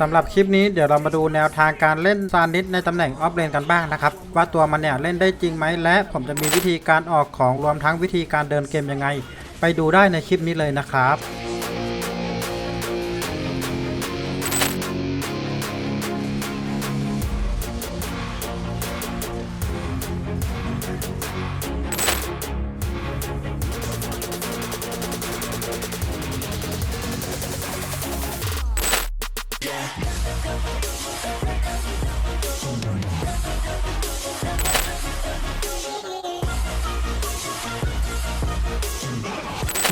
สำหรับคลิปนี้เดี๋ยวเรามาดูแนวทางการเล่นซานิสในตำแหน่งออฟเลนกันบ้างนะครับ ว่าตัวมันเนี่ยเล่นได้จริงไหมและผมจะมีวิธีการออกของรวมทั้งวิธีการเดินเกมยังไง ไปดูได้ในคลิปนี้เลยนะครับ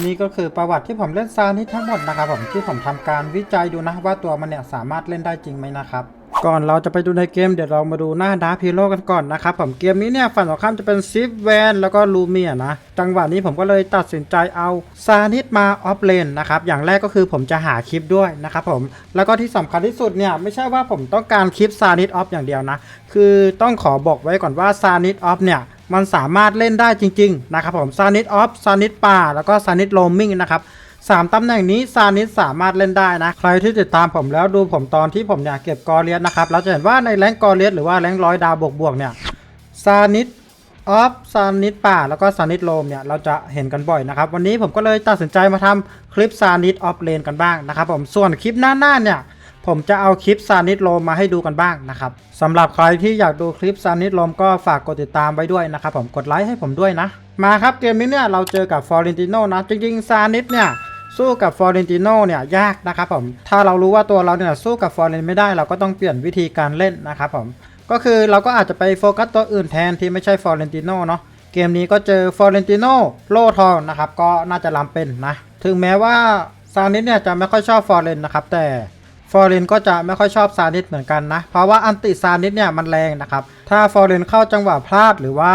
นี่ก็คือประวัติที่ผมเล่นซานิสทั้งหมดนะครับผมที่ผมทำการวิจัยดูนะว่าตัวมันเนี่ยสามารถเล่นได้จริงไหมนะครับ ก่อนเราจะไปดูในเกมเดี๋ยวเรามาดูหน้าดาร์พีโร่กันก่อนนะครับผมเกมนี้เนี่ยฝั่งตรงข้ามจะเป็นซิฟแวนแล้วก็ลูเมียนะ จังหวะนี้ผมก็เลยตัดสินใจเอาซานิสมาออฟเลนนะครับ อย่างแรกก็คือผมจะหาคลิปด้วยนะครับผมแล้วก็ที่สำคัญที่สุดเนี่ยไม่ใช่ว่าผมต้องการคลิปซานิสออฟอย่างเดียวนะ คือต้องขอบอกไว้ก่อนว่าซานิสออฟเนี่ยมันสามารถเล่นได้จริง ๆ นะครับผมซานิสออฟซานิสป่าแล้วก็ซานิสโรมิงนะครับ สามตำแหน่งนี้ซานิสสามารถเล่นได้นะ ใครที่ติดตามผมแล้วดูผมตอนที่ผมเนี่ยเก็บกอเลียสนะครับเราจะเห็นว่าในแรงกอเลียสหรือว่าแรงร้อยดาวบวกๆเนี่ยซานิสออฟซานิสป่าแล้วก็ซานิสโรมเนี่ยเราจะเห็นกันบ่อยนะครับ วันนี้ผมก็เลยตัดสินใจมาทำคลิปซานิสออฟเลนกันบ้างนะครับผมส่วนคลิปหน้าๆเนี่ยผมจะเอาคลิปซานิสโลมมาให้ดูกันบ้างนะครับสำหรับใครที่อยากดูคลิปซานิสโลมก็ฝากกดติดตามไว้ด้วยนะครับผมกดไลค์ให้ผมด้วยนะ มาครับเกมนี้เนี่ยเราเจอกับฟอร์เรนติโนนะจริงๆซานิสเนี่ย สู้กับฟอร์เรนติโนเนี่ยยากนะครับผม ถ้าเรารู้ว่าตัวเราเนี่ยสู้กับฟอร์เรนไม่ได้เราก็ต้องเปลี่ยนวิธีการเล่นนะครับผม ก็คือเราก็อาจจะไปโฟกัสตัวอื่นแทนที่ไม่ใช่ฟอร์เรนติโนเนาะ เกมนี้ก็เจอฟอร์เรนติโนโล่ทองนะครับ ก็น่าจะลำเป็นนะ ถึงแม้ว่าซานิสเนี่ยจะไม่ค่อยชอบฟอร์เรนนะครับแต่ฟอร์เรนก็จะไม่ค่อยชอบซานิสเหมือนกันนะ เพราะว่าอันติซานิสเนี่ยมันแรงนะครับ ถ้าฟอร์เรนเข้าจังหวะพลาดหรือว่า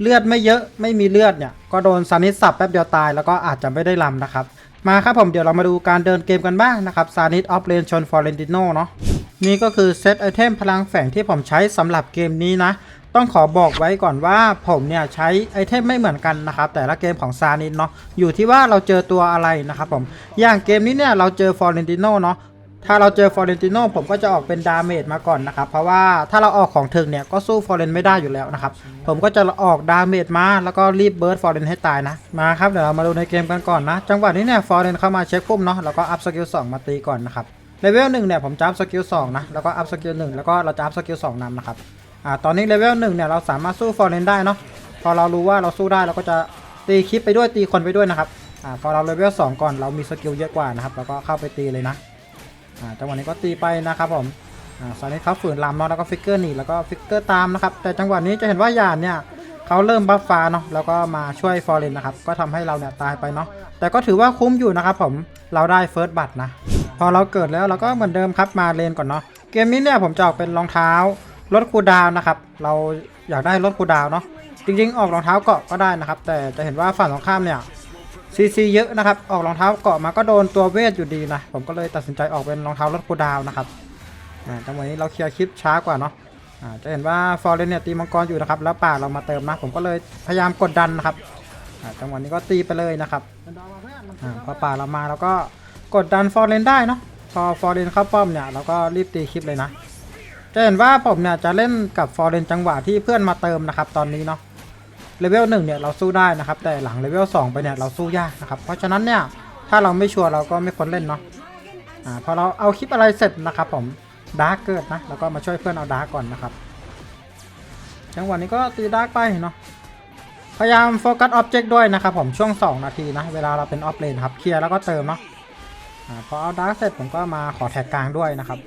เลือดไม่เยอะไม่มีเลือดเนี่ยก็โดนซานิสสับแป๊บเดียวตายแล้วก็อาจจะไม่ได้ลำนะครับ มาครับผมเดี๋ยวเรามาดูการเดินเกมกันบ้างนะครับซานิสออฟเลนชนฟอร์เรนติโนเนาะนี่ก็คือเซตไอเทมพลังแฝงที่ผมใช้สำหรับเกมนี้นะ ต้องขอบอกไว้ก่อนว่าผมเนี่ยใช้ไอเทมไม่เหมือนกันนะครับ แต่ละเกมของซานิสเนาะอยู่ที่ว่าเราเจอตัวอะไรนะครับผมอย่างเกมนี้เนี่ยเราเจอฟอร์เรนติโนเนาะ ถ้าเราเจอฟอร์เรนติโนผมก็จะออกเป็นดาเมจมาก่อนนะครับ เพราะว่าถ้าเราออกของถึงเนี่ยก็สู้ฟอร์เรนไม่ได้อยู่แล้วนะครับ ผมก็จะออกดาเมจมาแล้วก็รีบเบิร์ดฟอร์เรนให้ตายนะ มาครับเดี๋ยวเรามาดูในเกมกันก่อนนะ จังหวะนี้เนี่ยฟอร์เรนเข้ามาเช็คปุ่มเนาะแล้วก็อัพสกิล2มาตีก่อนนะครับเลเวลหนึ่งเนี่ยผมจะอัพสกิล2นะแล้วก็อัพสกิลหนึ่งแล้วก็เราจะอัพสกิล2นำนะครับอ่าตอนนี้เลเวลหนึ่งเนี่ยเราสามารถสู้ฟอร์เรนได้เนาะพอเรารู้ว่าเราสู้ได้เราก็จะตีคลิปไปด้วยตีคนไปด้วยนะครับอ่าพอเราเลเวลสองก่อนเรามีสกิลเยอะกว่านะครับแล้วก็เข้าไปตีเลยนะ จังหวะนี้ก็ตีไปนะครับผมอ่าซานิสเขาฝืนลำเนาะแล้วก็ฟิกเกอร์หนีแล้วก็ฟิกเกอร์ตามนะครับ แต่จังหวะนี้จะเห็นว่าหยานเนี่ยเขาเริ่มบัฟฟ้าเนาะแล้วก็มาช่วยฟอร์เรนนะครับก็ทำให้เราเนี่ยตายไปเนาะแต่ก็ถือว่าคุ้มอยู่นะครับผมเราได้เฟิร์สบัตนะพอเราเกิดแล้วเราก็เหมือนเดิมครับมาเลนก่อนเนาะเกมนี้เนี่ยผมจะออกเป็นรองเท้าลดคูดาวนะครับเราอยากได้ลดคูดาวเนาะจริงๆ ออกรองเท้าเกาะก็ได้นะครับ แต่จะเห็นว่าฝั่งตรงข้ามเนี่ย ซีซีเยอะนะครับ ออกรองเท้าเกาะมาก็โดนตัวเวทอยู่ดีนะ ผมก็เลยตัดสินใจออกเป็นรองเท้าลดคูดาวน์นะครับอ่าจังหวะนี้เราเคลียร์คลิปช้ากว่าเนาะอ่าจะเห็นว่าฟอร์เรนเนี่ยตีมังกรอยู่นะครับ แล้วป่าเรามาเติมนะผมก็เลยพยายามกดดันนะครับอ่าจังหวะนี้ก็ตีไปเลยนะครับอ่าพอป่าเรามาเราก็กดดันฟอร์เรนได้เนาะพอฟอร์เรนเข้าป้อมเนี่ยเราก็รีบตีคลิปเลยนะจะเห็นว่าผมเนี่ยจะเล่นกับฟอร์เรนจังหวะที่เพื่อนมาเติมนะครับ ตอนนี้เนาะ เลเวลหนึ่งเนี่ยเราสู้ได้นะครับ แต่หลังเลเวลสองไปเนี่ยเราสู้ยากนะครับ เพราะฉะนั้นเนี่ยถ้าเราไม่ชัวร์เราก็ไม่ควรเล่นเนาะอ่าพอเราเอาคลิปอะไรเสร็จนะครับผมดาร์กเกิดนะแล้วก็มาช่วยเพื่อนเอาดาร์กก่อนนะครับจังหวะนี้ก็ตีดาร์กไปเนาะพยายามโฟกัสออบเจกต์ด้วยนะครับผมช่วง 2 นาทีนะ เวลาเราเป็นออฟเลนครับเคลียร์แล้วก็เติมเนาะอ่าพอเอาดาร์กเสร็จผมก็มาขอแท็กกลางด้วยนะครับ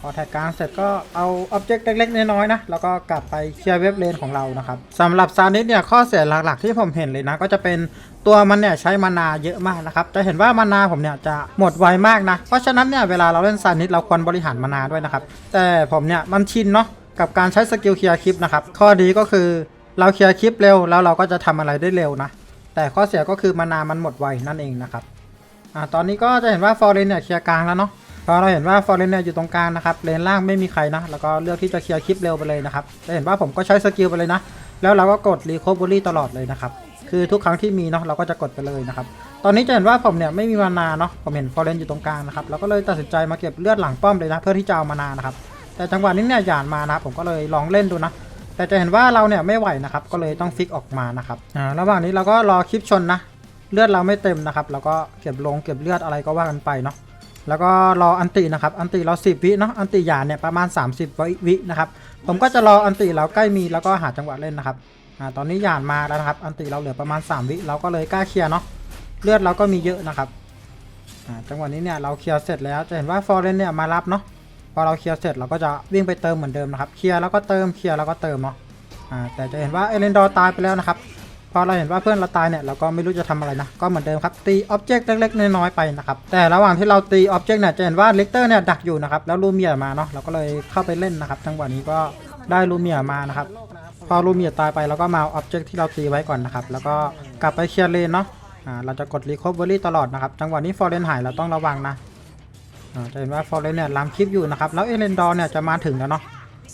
พอแท็กกลางเสร็จก็เอาอ็อบเจกต์เล็กๆน้อยๆนะ แล้วก็กลับไปเคลียร์เว็บเลนของเรานะครับสำหรับซานิสเนี่ยข้อเสียหลักๆที่ผมเห็นเลยนะ ก็จะเป็นตัวมันเนี่ยใช้มานาเยอะมากนะครับ จะเห็นว่ามานาผมเนี่ยจะหมดไวมากนะ เพราะฉะนั้นเนี่ยเวลาเราเล่นซานิสเราควรบริหารมานาด้วยนะครับ แต่ผมเนี่ยมันชินเนาะกับการใช้สกิลเคลียร์คลิปนะครับ ข้อดีก็คือเราเคลียร์คลิปเร็วแล้วเราก็จะทำอะไรได้เร็วนะ แต่ข้อเสียก็คือมานามันหมดไวนั่นเองนะครับอ่าตอนนี้ก็จะเห็นว่าฟอร์เรนเนี่ยเคลียร์กลางแล้วเนาะ อเราเห็นว่าฟอร์เรนเนี่ยอยู่ตรงกลางนะครับเลนล่างไม่มีใครนะ แล้วก็เลือกที่จะเคลียร์คลิปเร็วไปเลยนะครับจะเห็นว่าผมก็ใช้สกิลไปเลยนะ แล้วเราก็กดรีโคเวอรี่ตลอดเลยนะครับ คือทุกครั้งที่มีเนาะเราก็จะกดไปเลยนะครับ ตอนนี้จะเห็นว่าผมเนี่ยไม่มีมานาเนาะ ผมเห็นฟอร์เรนอยู่ตรงกลางนะครับ เราก็เลยตัดสินใจมาเก็บเลือดหลังป้อมเลยนะ เพื่อที่จะเอามานานะครับ แต่จังหวะนี้เนี่ยหยานมานะผมก็เลยลองเล่นดูนะแต่จะเห็นว่าเราเนี่ยไม่ไหวนะครับ ก็เลยต้องฟิกออกมานะครับ อ่า ระหว่างนี้เราก็รอคลิปชนนะ เลือดเราไม่เต็มนะครับ แล้วก็เก็บลงเก็บเลือดอะไรก็ว่ากันไปเนาะ แล้วก็รออันตินะครับ อันติเรา10วิเนาะ อันติหยาเนี่ยประมาณ 30 วิวินะครับ ผมก็จะรออันติเราใกล้มีแล้วก็หาจังหวะเล่นนะครับ อ่า ตอนนี้หยานมาแล้วนะครับ อันติเราเหลือประมาณ 3 วิ เราก็เลยกล้าเคลียร์เนาะ เลือดเราก็มีเยอะนะครับ อ่า จังหวะนี้เนี่ยเราเคลียร์เสร็จแล้ว จะเห็นว่าฟอร์เรนเนี่ยมารับเนาะ พอเราเคลียร์เสร็จเราก็จะวิ่งไปเติมเหมือนเดิมนะครับ เคลียร์แล้วก็เติม เคลียร์แล้วก็เติมเนาะ อ่า แต่จะเห็นว่าเอเลนดอร์ตายไปแล้วนะครับ พอเราเห็นว่าเพื่อนเราตายเนี่ยเราก็ไม่รู้จะทำอะไรนะ ก็เหมือนเดิมครับตีอ็อบเจกต์เล็กๆน้อยๆไปนะครับแต่ระหว่างที่เราตีอ็อบเจกต์เนี่ยจะเห็นว่าเลกเตอร์เนี่ยดักอยู่นะครับแล้วลูเมียมาเนาะเราก็เลยเข้าไปเล่นนะครับจังหวะนี้ก็ได้ลูเมียมานะครับพอลูเมียตายไปเราก็มาอ็อบเจกต์ที่เราตีไว้ก่อนนะครับแล้วก็กลับไปเคลียร์เลนเนาะอ่าเราจะกดรีคอเวอรี่ตลอดนะครับจังหวะนี้ฟอร์เรนหายเราต้องระวังนะอ่าจะเห็นว่าฟอร์เรนเนี่ยล้ำคลิปอยู่นะครับแล้วเอเลนดอร์เนี่ยจะมาถึงแล้วเนาะ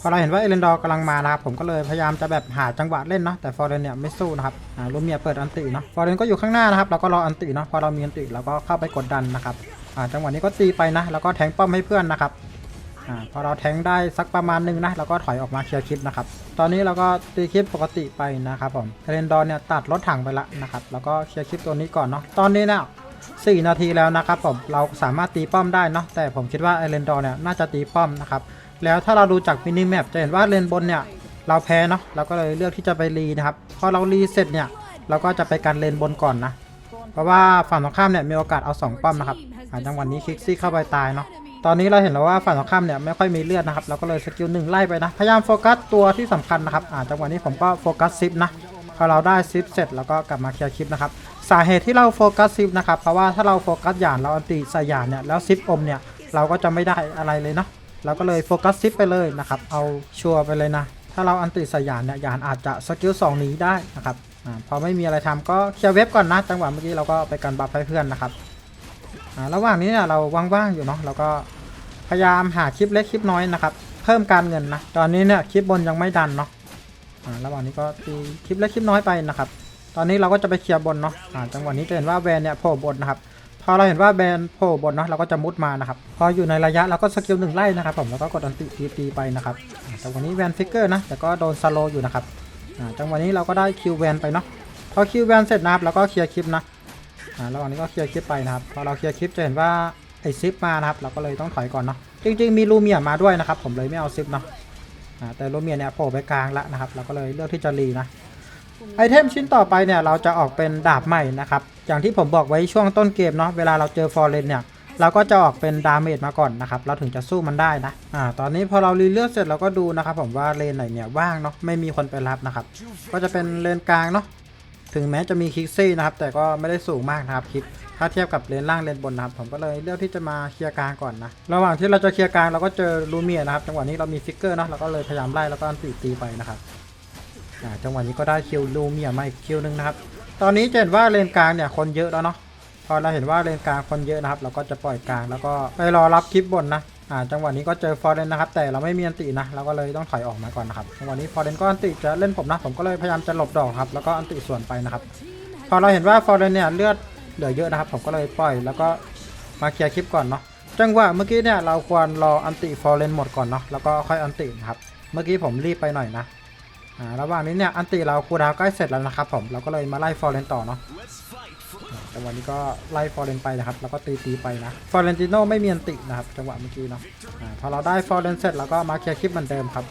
พอเราเห็นว่าเอเลนดอร์กำลังมานะครับผมก็เลยพยายามจะแบบหาจังหวะเล่นเนาะแต่ฟอร์เรนเนี่ยไม่สู้นะครับอ่าลูเมียเปิดอันติเนาะฟอร์เรนก็อยู่ข้างหน้านะครับเราก็รออันติเนาะพอเรามีอันติเราก็เข้าไปกดดันนะครับอ่าจังหวะนี้ก็ตีไปนะแล้วก็แทงป้อมให้เพื่อนนะครับอ่าพอเราแทงได้สักประมาณหนึงนะเราก็ถอยออกมาเคลียร์คลิปนะครับตอนนี้เราก็ตีคลิปปกติไปนะครับผมเอเลนดอร์เนี่ยตัดรถถังไปละนะครับแล้วก็เคลียร์คลิปตัวนี้ก่อนเนาะตอนนี้เนี่ย4นาทีแล้วนะครับผมเราสามารถตีป้อมได้เนาะแต่ผมคิดว่าไอเลนดอร์เนี่ยน่าจะตีป้อมนะครับ แล้วถ้าเราดูจากมินิแมปจะเห็นว่าเลนบนเนี่ยเราแพ้เนาะเราก็เลยเลือกที่จะไปรีนะครับพอเรารีเสร็จเนี่ยเราก็จะไปกันเลนบนก่อนนะ เพราะว่าฝั่งตรงข้ามเนี่ยมีโอกาสเอา2ป้อมนะครับอาจังหวะนี้คิกซี่เข้าไปตายเนาะตอนนี้เราเห็นแล้วว่าฝั่งตรงข้ามเนี่ยไม่ค่อยมีเลือดนะครับเราก็เลยสกิลหนึ่งไล่ไปนะพยายามโฟกัสตัวที่สำคัญนะครับอาจังหวะนี้ผมก็โฟกัสซิปนะพอเราได้ซิปเสร็จแล้วก็กลับมาเคลียร์คลิปนะครับสาเหตุที่เราโฟกัสซิปนะครับเพราะว่าถ้าเราโฟกัสหยานเราอันติใส่หยานเนี่ยแล้วซิปอมเนี่ยเราก็จะไม่ได้อะไรเลยเนาะ เราก็เลยโฟกัสซิปไปเลยนะครับ เอาชัวร์ไปเลยนะ ถ้าเราอันติสยานเนี่ยยานอาจจะสกิลสองหนีได้นะครับอพอไม่มีอะไรทำก็เคลียร์เว็บก่อนนะจังหวะเมื่อกี้เราก็ไปกันบัฟให้เพื่อนนะครับระหว่างนี้เนี่ยเราว่างๆอยู่เนาะเราก็พยายามหาคลิปเล็กคลิปน้อยนะครับ เพิ่มการเงินนะตอนนี้เนี่ยคลิปบนยังไม่ดันเนาะระหว่างนี้ก็ตีคลิปเล็กคลิปน้อยไปนะครับ ตอนนี้เราก็จะไปเคลียร์บนเนาะจังหวะนี้จะเห็นว่าแวนเนี่ยโผล่บนนะครับ พอเราเห็นว่าแวนโผล่บนเนาะเราก็จะมุดมานะครับ พออยู่ในระยะเราก็สกิลหนึ่งไล่นะครับผมแล้วก็กดอันติตีตีไปนะครับอ่าจังหวะนี้แวนฟิกเกอร์นะแต่ก็โดนสโลอยู่นะครับจังหวะนี้เราก็ได้คิวแวนไปเนาะพอคิวแวนเสร็จนะครับเราก็เคลียร์คลิปนะระหว่างนี้ก็เคลียร์คลิปไปนะครับพอเราเคลียร์คลิปจะเห็นว่าไอซิปมานะครับเราก็เลยต้องถอยก่อนเนาะจริงๆมีลูเมียมาด้วยนะครับผมเลยไม่เอาซิปเนาะแต่โรเมียเนี่ยโผล่ไปกลางละนะครับเราก็เลยเลือกที่จะรีนะ ไอเทมชิ้นต่อไปเนี่ยเราจะออกเป็นดาบใหม่นะครับ อย่างที่ผมบอกไว้ช่วงต้นเกมเนาะเวลาเราเจอฟอร์เรนเนี่ยเราก็จะออกเป็นดาเมจมาก่อนนะครับ เราถึงจะสู้มันได้นะ อ่า ตอนนี้พอเรารีเลือกเสร็จเราก็ดูนะครับผมว่าเลนไหนเนี่ยว่างเนาะ ไม่มีคนไปรับนะครับ ก็จะเป็นเลนกลางเนาะ ถึงแม้จะมีคิกซี่นะครับ แต่ก็ไม่ได้สูงมากนะครับคิด ถ้าเทียบกับเลนล่างเลนบนนะครับ ผมก็เลยเลือกที่จะมาเคลียร์กลางก่อนนะ ระหว่างที่เราจะเคลียร์กลางเราก็เจอลูเมียนะครับ จังหวะนี้เรามีฟิกเกอร์เนาะ เราก็เลยพยายามไล่แล้วก็ตีตีไปนะครับ จังหวะนี้ก็ได้คิวลูเมียมาอีกคิวหนึงนะครับ ตอนนี้จะเห็นว่าเลนกลางเนี่ยคนเยอะแล้วเนาะ พอเราเห็นว่าเลนกลางคนเยอะนะครับ เราก็จะปล่อยกลางแล้วก็ไปรอรับคลิปบนนะ อ่า จังหวะนี้ก็เจอฟอร์เรนนะครับ แต่เราไม่มีอันตินะ เราก็เลยต้องถอยออกมาก่อนนะครับ จังหวะนี้ฟอร์เรนก็อันติจะเล่นผมนะ ผมก็เลยพยายามจะหลบดอกครับ แล้วก็อันติส่วนไปนะครับ พอเราเห็นว่าฟอร์เรนเนี่ยเลือดเหลือเยอะนะครับ ผมก็เลยปล่อย แล้วก็มาเคลียร์คลิปก่อนเนาะ จังหวะเมื่อกี้เนี่ยเราควรรออันติฟอร์เรนหมดก่อนเนาะ แล้วก็ค่อยอันตินะครับ เมื่อกี้ผมรีบไปหน่อยนะ อ่าระหว่างนี้เนี่ยอันติเราคูดาวใกล้เสร็จแล้วนะครับผมเราก็เลยมาไล่ฟอร์เรนต่อเนาะอ่าจังหวะนี้ก็ไล่ฟอร์เรนไปนะครับ แล้วก็ตีตีไปนะฟอร์เรนติโนไม่มีอันตินะครับจังหวะเมื่อกี้เนาะอ่าพอเราได้ฟอร์เรนเสร็จเราก็มาเคลียร์คลิปเหมือนเดิมครับ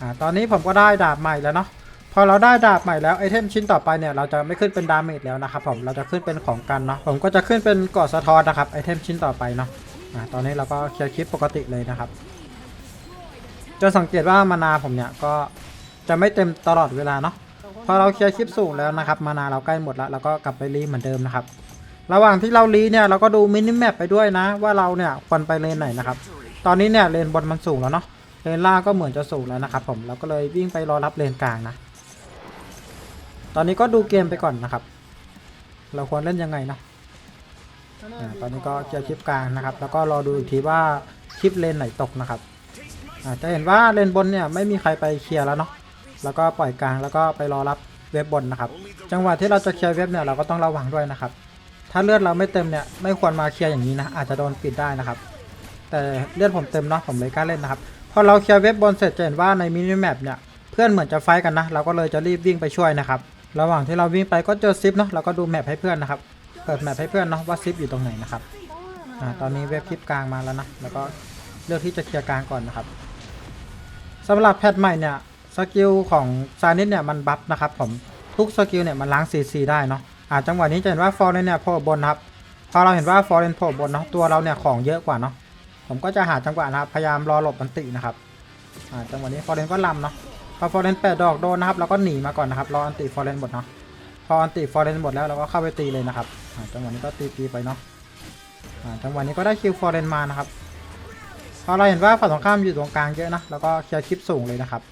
อ่าตอนนี้ผมก็ได้ดาบใหม่แล้วเนาะพอเราได้ดาบใหม่แล้วไอเทมชิ้นต่อไปเนี่ยเราจะไม่ขึ้นเป็นดาเมจแล้วนะครับผมเราจะขึ้นเป็นของกันเนาะผมก็จะขึ้นเป็นกาะสะท้อนนะครับไอเทมชิ้นต่อไปเนาะอ่าตอนนี้เราก็เคลียร์คลิปปกติเลยนะครับจะสังเกตว่ามานาผมเนี่ยก็ จะไม่เต็มตลอดเวลาเนาะพอเราเคลียร์คลิปสูงแล้วนะครับ มานาเราใกล้หมดแล้วเราก็กลับไปรีเหมือนเดิมนะครับ ระหว่างที่เรารีเนี่ยเราก็ดูมินิแมปไปด้วยนะ ว่าเราเนี่ยควรไปเลนไหนนะครับ ตอนนี้เนี่ยเลนบนมันสูงแล้วเนาะเลนล่างก็เหมือนจะสูงแล้วนะครับ ผมเราก็เลยวิ่งไปรอรับเลนกลางนะ ตอนนี้ก็ดูเกมไปก่อนนะครับ เราควรเล่นยังไงเนาะอ่าตอนนี้ก็เคลียร์คลิปกลางนะครับ แล้วก็รอดูอีกทีว่าคลิปเลนไหนตกนะครับอ่าจะเห็นว่าเลนบนเนี่ยไม่มีใครไปเคลียร์แล้วเนาะ แล้วก็ปล่อยกลางแล้วก็ไปรอรับเว็บบนนะครับ จังหวะที่เราจะเคลียร์เว็บเนี่ยเราก็ต้องระวังด้วยนะครับ ถ้าเลือดเราไม่เต็มเนี่ยไม่ควรมาเคลียร์อย่างนี้นะอาจจะโดนปิดได้นะครับ แต่เลือดผมเต็มเนาะผมเลยกล้าเล่นนะครับพอเราเคลียร์เว็บบนเสร็จจะเห็นว่าในมินิแมปเนี่ยเพื่อนเหมือนจะไฟท์กันนะเราก็เลยจะรีบวิ่งไปช่วยนะครับระหว่างที่เราวิ่งไปก็เจอซิปเนาะเราก็ดูแมปให้เพื่อนนะครับเปิดแมปให้เพื่อนเนาะว่าซิปอยู่ตรงไหนนะครับอ่าตอนนี้เว็บคลิปกลางมาแล้วนะแล้วก็เลือกที่จะเคลียร์กลางก่อนนะครับสำหรับแพทใหม่เนี่ย สกิลของซานิสเนี่ยมันบัฟนะครับผมทุกสกิลเนี่ยมันล้างซีซีได้เนาะอ่าจังหวะนี้จะเห็นว่าฟอร์เรนเนี่ยโผล่บนครับพอเราเห็นว่าฟอร์เรนโผล่บนเนาะตัวเราเนี่ยของเยอะกว่าเนาะผมก็จะหาจังหวะนะครับพยายามรอหลบบันตินะครับอ่าจังหวะนี้ฟอร์เรนก็ลำเนาะพอฟอร์เรนแปดดอกโดนนะครับเราก็หนีมาก่อนนะครับรออันติฟอร์เรนหมดเนาะพออันติฟอร์เรนหมดแล้วเราก็เข้าไปตีเลยนะครับอ่าจังหวะนี้ก็ตีตีไปเนาะอ่าจังหวะนี้ก็ได้คิวฟอร์เรนมานะครับพอเราเห็นว่าฝั่งตรงข้ามอยู่ตรงกลางเยอะนะแล้วก็เคลียร์คลิปสูงเลยนะครับ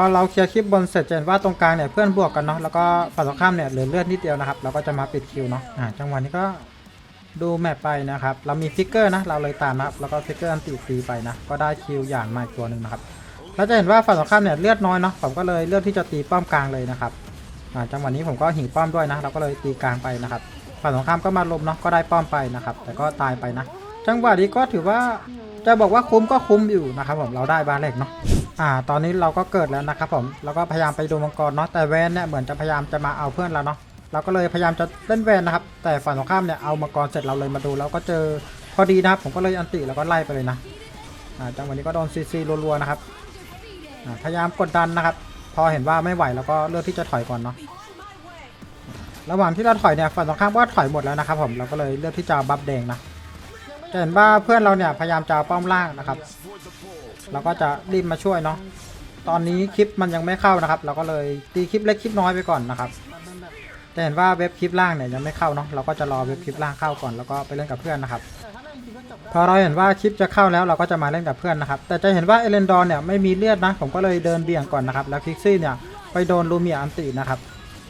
พอเราเคลียร์คลิปบนเสร็จจะเห็นว่าตรงกลางเนี่ยเพื่อนบวกกันเนาะแล้วก็ฝั่งตรงข้ามเนี่ยเหลือเลือดนิดเดียวนะครับเราก็จะมาปิดคิวเนาะอ่าจังหวะนี้ก็ดูแมปไปนะครับเรามีฟิกเกอร์นะเราเลยตามนะครับแล้วก็ฟิกเกอร์อันติฟรีไปนะก็ได้คิวอย่างมากตัวหนึ่งนะครับแล้วจะเห็นว่าฝั่งตรงข้ามเนี่ยเลือดน้อยเนาะผมก็เลยเลือกที่จะตีป้อมกลางเลยนะครับอ่าจังหวะนี้ผมก็หิวป้อมด้วยนะ เราก็เลยตีกลางไปนะครับฝั่งตรงข้ามก็มาลมเนาะก็ได้ป้อมไปนะครับแต่ก็ตายไปนะ จังหวะนี้ก็ถือว่าจะบอกว่าคุ้มก็คุ้มอยู่นะครับผมเราได้บาเล็กเนาะ อ่า ตอนนี้เราก็เกิดแล้วนะครับผมเราก็พยายามไปดูมังกรเนาะ แต่แวนเนี่ยเหมือนจะพยายามจะมาเอาเพื่อนเราเนาะ เราก็เลยพยายามจะเล่นแวนนะครับ แต่ฝั่งตรงข้ามเนี่ยเอามังกรเสร็จเราเลยมาดูแล้วก็เจอพอดีนะครับ ผมก็เลยอันติแล้วก็ไล่ไปเลยนะ อ่าจังหวะนี้ก็โดนซีซีรัวๆนะครับอ่าพยายามกดดันนะครับ พอเห็นว่าไม่ไหวแล้วก็เลือกที่จะถอยก่อนเนาะ ระหว่างที่เราถอยเนี่ยฝั่งตรงข้ามก็ถอยหมดแล้วนะครับผม เราก็เลยเลือกที่จะบัฟแดงนะจะเห็นว่าเพื่อนเราเนี่ยพยายามจะป้อมล่างนะครับ เราก็จะรีบมาช่วยเนาะตอนนี้คลิปมันยังไม่เข้านะครับ เราก็เลยตีคลิปเล็กคลิปน้อยไปก่อนนะครับจะเห็นว่าเว็บคลิปล่างเนี่ยยังไม่เข้าเนาะเราก็จะรอเว็บคลิปล่างเข้าก่อนแล้วก็ไปเล่นกับเพื่อนนะครับพอเราเห็นว่าคลิปจะเข้าแล้วเราก็จะมาเล่นกับเพื่อนนะครับแต่จะเห็นว่าเอเลนดอนเนี่ยไม่มีเลือดนะผมก็เลยเดินเบี่ยงก่อนนะครับแล้วคิกซี่เนี่ยไปโดนลูเมียอันตินะครับ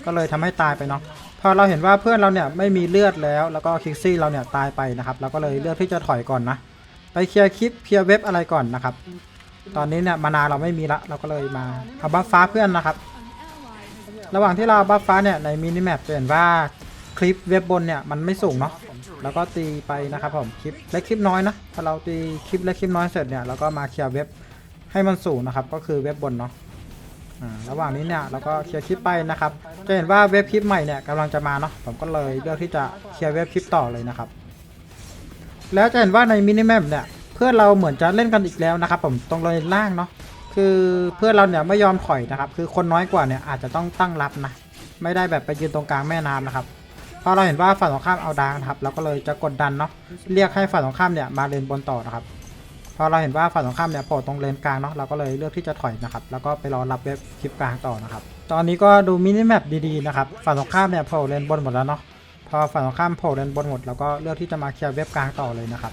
ก็เลยทำให้ตายไปเนาะพอเราเห็นว่าเพื่อนเราเนี่ยไม่มีเลือดแล้ว แล้วก็คิกซี่เราเนี่ยตายไปนะครับเราก็เลยเลือกที่จะถอยก่อนนะไปเคลียร์คลิปเคลียร์เว็บอะไรก่อนนะครับ ตอนนี้เนี่ยมานาเราไม่มีละเราก็เลยมาเอาบัฟฟ้าเพื่อนนะครับ ระหว่างที่เราบัฟฟ้าเนี่ยในมินิแมปจะเห็นว่าคลิปเว็บบนเนี่ยมันไม่สูงเนาะแล้วก็ตีไปนะครับผมคลิปเล็กคลิปน้อยนะพอเราตีคลิปเล็กคลิปน้อยเสร็จเนี่ยเราก็มาเคลียร์เว็บให้มันสูงนะครับ ก็คือเว็บบนเนาะระหว่างนี้เนี่ยเราก็เคลียร์คลิปไปนะครับ จะเห็นว่าเว็บคลิปใหม่เนี่ยกำลังจะมาเนาะผมก็เลยเลือกที่จะเคลียร์เว็บคลิปต่อเลยนะครับ แล้วจะเห็นว่าในมินิแมปเนี่ย พื่อนเราเหมือนจะเล่นกันอีกแล้วนะครับ ผมตรงเลยล่างเนาะคือเพื่อนเราเนี่ยไม่ยอมถอยนะครับ คือคนน้อยกว่าเนี่ยอาจจะต้องตั้งรับนะ ไม่ได้แบบไปยืนตรงกลางแม่น้ำนะครับพอเราเห็นว่าฝั่งตรงข้ามเอาดางนะครับเราก็เลยจะกดดันเนาะเรียกให้ฝั่งตรงข้ามเนี่ยมาเลนบนต่อนะครับพอเราเห็นว่าฝั่งตรงข้ามเนี่ยโผล่ตรงเลนกลางเนาะเราก็เลยเลือกที่จะถอยนะครับ แล้วก็ไปรอรับเว็บคลิปกลางต่อนะครับ ตอนนี้ก็ดูมินิแมปดีๆนะครับฝั่งตรงข้ามเนี่ยโผล่เลนบนหมดแล้วเนาะพอฝั่งตรงข้ามโผล่เลนบนหมดเราก็เลือกที่จะมาเคลียร์เว็บกลางต่อเลยนะครับ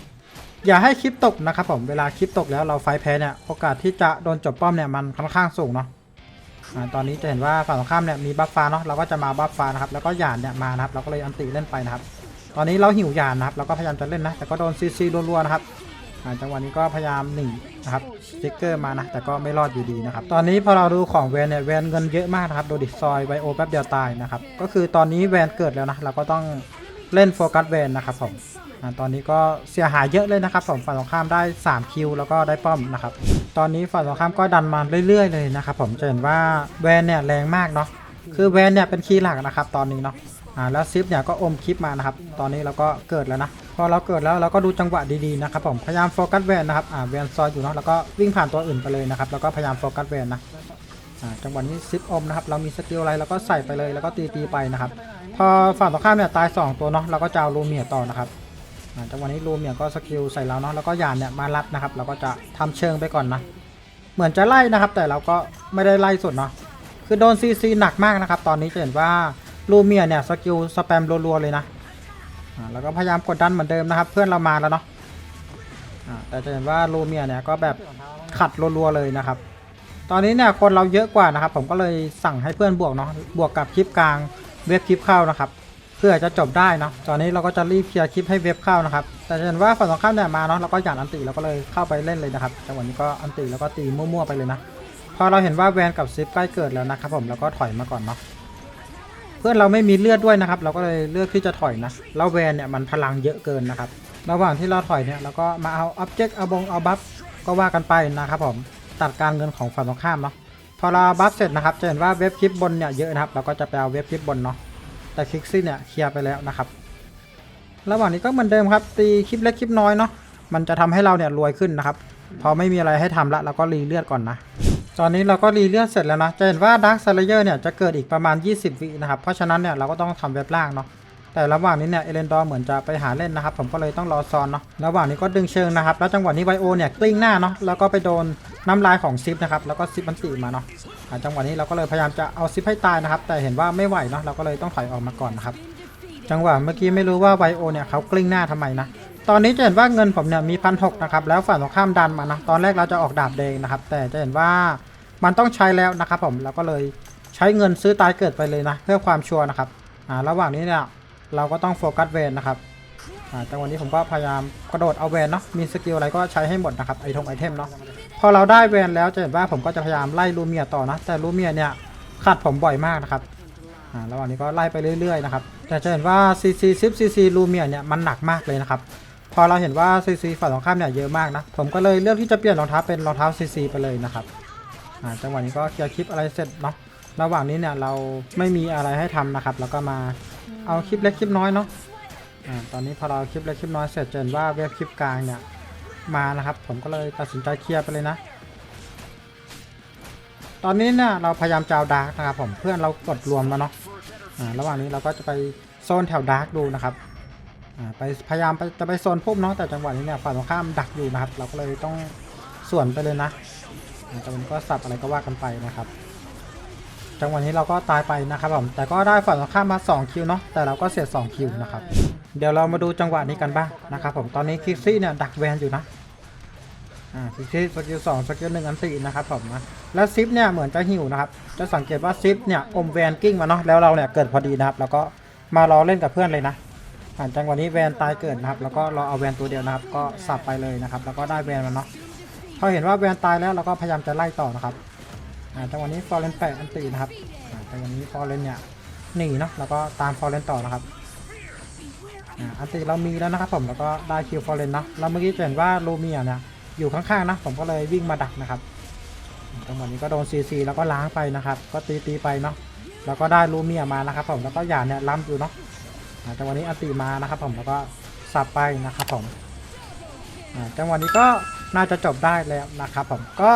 อย่าให้คลิปตกนะครับผมเวลาคลิปตกแล้วเราไฟแพ้เนี่ยโอกาสที่จะโดนจบป้อมเนี่ยมันค่อนข้างสูงเนาะตอนนี้จะเห็นว่าฝั่งตรงข้ามเนี่ยมีบัฟฟ้าเนาะเราก็จะมาบัฟฟ้านะครับแล้วก็หยาดเนี่ยมานะครับเราก็เลยอันติเล่นไปนะครับ ตอนนี้เราหิวหยาดนะครับเราก็พยายามจะเล่นนะแต่ก็โดนซีซีรัวๆนะครับจังหวะนี้ก็พยายามหนีนะครับสติ๊กเกอร์มานะแต่ก็ไม่รอดอยู่ดีนะครับตอนนี้พอเราดูของแวนเนี่ยแวนเงินเยอะมากนะครับโดดิซอยไวโอแป๊บเดียวตายนะครับก็คือตอนนี้แวนเกิดแล้วนะเราก็ต้องเล่นโฟกัสแวนนะครับผม อ่าตอนนี้ก็เสียหายเยอะเลยนะครับผมฝั่งตรงข้ามได้ 3 คิวแล้วก็ได้ป้อมนะครับ ตอนนี้ฝั่งตรงข้ามก็ดันมาเรื่อย ๆ เลยนะครับผมจะเห็นว่าแวนเนี่ยแรงมากเนาะคือแวนเนี่ยเป็นคีย์หลักนะครับตอนนี้เนาะอ่าแล้วซิปเนี่ยก็อมคลิปมานะครับ ตอนนี้เราก็เกิดแล้วนะ พอเราเกิดแล้วเราก็ดูจังหวะดีๆนะครับผมพยายามโฟกัสแวนนะครับอ่าแวนซอยอยู่เนาะแล้วก็วิ่งผ่านตัวอื่นไปเลยนะครับแล้วก็พยายามโฟกัสแวนนะอ่าจังหวะนี้ซิปอมนะครับเรามีสกิลอะไรเราก็ใส่ไปเลยแล้วก็ตีๆไปนะครับ พอฝั่งตรงข้ามเนี่ยตายสองตัวเนาะเราก็จะเอาลูเมียต่อนะครับ จังหวะนี้รูมเนี่ยก็สกิลใส่เราเนาะแล้วก็ยานเนี่ยมารับนะครับ เราก็จะทำเชิงไปก่อนนะ เหมือนจะไล่นะครับ แต่เราก็ไม่ได้ไล่สุดเนาะคือโดนซีซีหนักมากนะครับ ตอนนี้จะเห็นว่าลูเมียเนี่ยสกิลสแปมรัวๆเลยนะอ่าแล้วก็พยายามกดดันเหมือนเดิมนะครับ เพื่อนเรามาแล้วเนาะอ่าแต่จะเห็นว่าลูเมียเนี่ยก็แบบขัดรัวๆเลยนะครับ ตอนนี้เนี่ยคนเราเยอะกว่านะครับ ผมก็เลยสั่งให้เพื่อนบวกเนาะบวกกับคลิปกลางเว็บคลิปเข้านะครับ เพื่อจะจบได้เนาะตอนนี้เราก็จะรีบเคลียร์คลิปให้เว็บเข้านะครับ แต่เห็นว่าฝั่งตรงข้ามเนี่ยมาเนาะเราก็หยาดอันติเราก็เลยเข้าไปเล่นเลยนะครับจังหวะนี้ก็อันติแล้วก็ตีมั่วๆไปเลยนะพอเราเห็นว่าแวนกับซิปใกล้เกิดแล้วนะครับผมแล้วก็ถอยมาก่อนเนาะเพื่อนเราไม่มีเลือดด้วยนะครับ เราก็เลยเลือกที่จะถอยนะแล้วแวนเนี่ยมันพลังเยอะเกินนะครับระหว่างที่เราถอยเนี่ยเราก็มาเอาอ็อบเจกต์เอาบงเอาบัฟก็ว่ากันไปนะครับผมตัดการเงินของฝั่งตรงข้ามเนาะพอเราบัฟเสร็จนะครับจะเห็นว่าเว็บคลิปบนเนี่ยเยอะนะครับเราก็จะไปเอาเว็บคลิปบนเนาะ แต่คลิกซี่เนี่ยเคลียร์ไปแล้วนะครับ ระหว่างนี้ก็เหมือนเดิมครับ ตีคลิปเล็กคลิปน้อยเนาะมันจะทำให้เราเนี่ยรวยขึ้นนะครับ พอไม่มีอะไรให้ทำละเราก็รีเลือดก่อนนะ ตอนนี้เราก็รีเลือดเสร็จแล้วนะ จะเห็นว่าดาร์คซ l ลเยอร์เนี่ยจะเกิดอีกประมาณ 20 วินะครับ เพราะฉะนั้นเนี่ยเราก็ต้องทำเว็บล่างเนาะ แต่ระหว่างนี้เนี่ยเอเลนดอร์เหมือนจะไปหาเล่นนะครับ ผมก็เลยต้องรอซอนเนาะระหว่างนี้ก็ดึงเชิงนะครับแล้วจังหวะนี้ไวโอเนี่ยกลิ้งหน้าเนาะแล้วก็ไปโดนน้ำลายของซิปนะครับแล้วก็ซิปมันตีมาเนาะอ่าจังหวะนี้เราก็เลยพยายามจะเอาซิปให้ตายนะครับ แต่เห็นว่าไม่ไหวเนาะเราก็เลยต้องถอยออกมาก่อนนะครับจังหวะเมื่อกี้ไม่รู้ว่าไวโอเนี่ยเขากลิ้งหน้าทำไมนะตอนนี้จะเห็นว่าเงินผมเนี่ยมีพันหนะครับแล้วฝั่งตรงข้ามดันมานะตอนแรกเราจะออกดาบแดงนะครับ แต่จะเห็นว่ามันต้องใช้แล้วนะครับผมเราก็เลยใช้เงินซื้อตายเกิดไปเลยนะ เพื่อความชัวร์นะครับอ่าระหว่างนี้เนี่ย เราก็ต้องโฟกัสเวนนะครับอ่าจังหวะนี้ผมก็พยายามกระโดดเอาแวนเนาะมีสกิลอะไรก็ใช้ให้หมดนะครับไอทงไอเทมเนาะพอเราได้แวนแล้วจะเห็นว่าผมก็จะพยายามไล่ลูเมียต่อนะแต่ลูเมียเนี่ยขัดผมบ่อยมากนะครับระหว่างนี้ก็ไล่ไปเรื่อยๆนะครับแต่จะเห็นว่า CC 10 CC ลูเมียเนี่ยมันหนักมากเลยนะครับพอเราเห็นว่า CC ฝั่งตรงข้ามเนี่ยเยอะมากนะผมก็เลยเลือกที่จะเปลี่ยนรองเท้าเป็นรองเท้า CC ไปเลยนะครับอ่าจังหวะนี้ก็เคลียร์คลิปอะไรเสร็จเนาะระหว่างนี้เนี่ยเราไม่มีอะไรให้ทำนะครับ แล้วก็มา เอาคลิปเล็กคลิปน้อยเนาะอ่าตอนนี้พอเราคลิปเล็กคลิปน้อยเสร็จจะเห็นว่าเว็บคลิปกลางเนี่ยมานะครับ ผมก็เลยตัดสินใจเคลียร์ไปเลยนะ ตอนนี้เนี่ยเราพยายามจะเอาดาร์กนะครับผมเพื่อนเรากดรวมแล้วเนาะอ่าระหว่างนี้เราก็จะไปโซนแถวดาร์กดูนะครับอ่าไปพยายามไปจะไปโซนพุ่มเนาะแต่จังหวะนี้เนี่ยฝั่งตรงข้ามดักอยู่นะครับ เราก็เลยต้องส่วนไปเลยนะอ่าจันก็สับอะไรก็ว่ากันไปนะครับ จังหวะนี้เราก็ตายไปนะครับผมแต่ก็ได้ฝั่งตรงข้ามมา2คิวเนาะแต่เราก็เสีย2คิวนะครับเดี๋ยวเรามาดูจังหวะนี้กันบ้างนะครับผมตอนนี้คิกซี่เนี่ยดักแวนอยู่นะอ่าคิกซี่สกิลสองสกิลหนึ่งอันสี่นะครับผมนะแล้วซิปเนี่ยเหมือนจะหิวนะครับจะสังเกตว่าซิปเนี่ยอมแวนกิ้งมาเนาะแล้วเราเนี่ยเกิดพอดีนะครับแล้วก็มารอเล่นกับเพื่อนเลยนะอ่าจังหวะนี้แวนตายเกิดนะครับแล้วก็รอเอาแวนตัวเดียวนะครับก็สับไปเลยนะครับแล้วก็ได้แวนมาเนาะพอเห็นว่าแวนตายแล้วเราก็พยายามจะไล่ต่อนะครับ อ่าจังหวะนี้ฟอร์เรนแปะอันตีนะครับอ่าจังหวะนี้ฟอร์เรนเนี่ยหนีเนาะแล้วก็ตามฟอร์เรนต่อนะครับอ่าอันตีเรามีแล้วนะครับผมแล้วก็ได้คิวฟอร์เรนเนาะแล้วเมื่อกี้เห็นว่าลูเมียเนี่ยอยู่ข้างๆนะผมก็เลยวิ่งมาดักนะครับจังหวะนี้ก็โดนซีซีแล้วก็ล้างไปนะครับ ก็ตีตีไปเนาะแล้วก็ได้ลูเมียมานะครับผมแล้วก็หยาดเนี่ยล้ำอยู่เนาะอ่าจังหวะนี้อันติมานะครับผมแล้วก็สับไปนะครับผมอ่าจังหวะนี้ก็น่าจะจบได้แล้วนะครับผมก็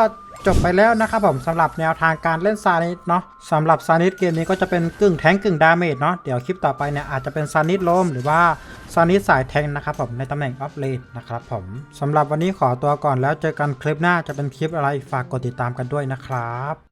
จบไปแล้วนะครับผมสำหรับแนวทางการเล่นซานิสเนาะสำหรับซานิสเกมนี้ก็จะเป็นกึ่งแทงกึ่งดาเมจเนาะเดี๋ยวคลิปต่อไปเนี่ยอาจจะเป็นซานิสโลมหรือว่าซานิสสายแทงนะครับผมในตำแหน่งออฟเลนนะครับผมสำหรับวันนี้ขอตัวก่อนแล้วเจอกันคลิปหน้าจะเป็นคลิปอะไรฝากกดติดตามกันด้วยนะครับ